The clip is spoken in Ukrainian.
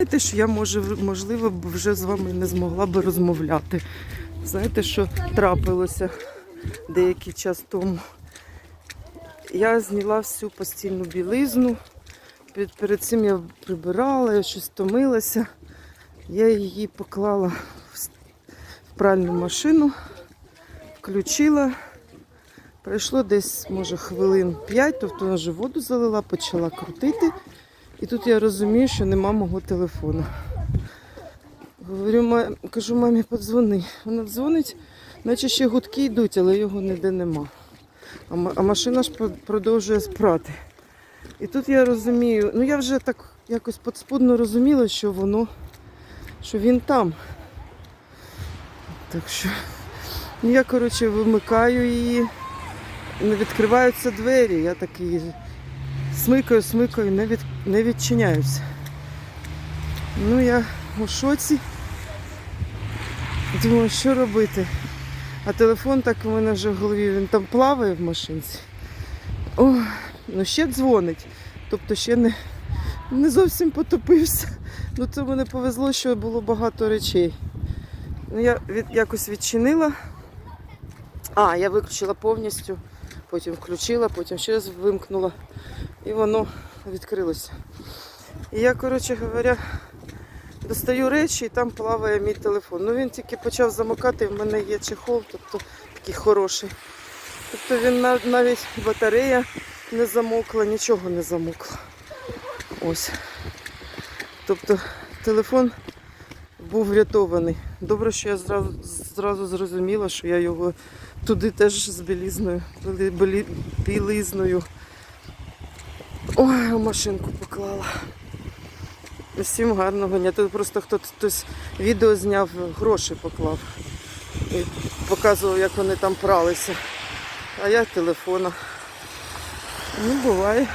Знаєте, що я може, можливо вже з вами не змогла би розмовляти. Знаєте, що трапилося деякий час тому. Я зняла всю постільну білизну. Перед цим я прибирала, я щось втомилася. Я її поклала в пральну машину, включила. Пройшло десь, може, хвилин 5, тобто вже воду залила, почала крутити. І тут я розумію, що нема мого телефону. Говорю, ма... кажу, мамі, подзвони. Вона дзвонить, наче ще гудки йдуть, але його ніде нема. А, ма- а машина ж продовжує спрати. І тут я розумію, ну я вже так якось подспудно розуміла, що воно, що він там. Так що я, коротше, вимикаю її, не відкриваються двері. Я такий смикаю, смикаю, не, від, не відчиняються. Ну, я у шоці. Думаю, що робити. А телефон так у мене вже в голові, він там плаває в машинці. О, ну ще дзвонить. Тобто ще не, не зовсім потопився. Ну це мене повезло, що було багато речей. Ну, я від, якось відчинила. А, я виключила повністю, потім включила, потім ще раз вимкнула. І воно відкрилося. І я, коротше говоря, достаю речі і там плаває мій телефон. Ну він тільки почав замикати, в мене є чехол, тобто такий хороший. Тобто він нав- навіть батарея не замокла, нічого не замокло. Ось. Тобто телефон був врятований. Добре, що я зразу, зразу зрозуміла, що я його туди теж з білізною, били- білі- білизною. Ой, у машинку поклала. Всім гарного дня. Тут просто хтось хтось відео зняв, гроші поклав. І показував, як вони там пралися. А я телефона. Ну, буває.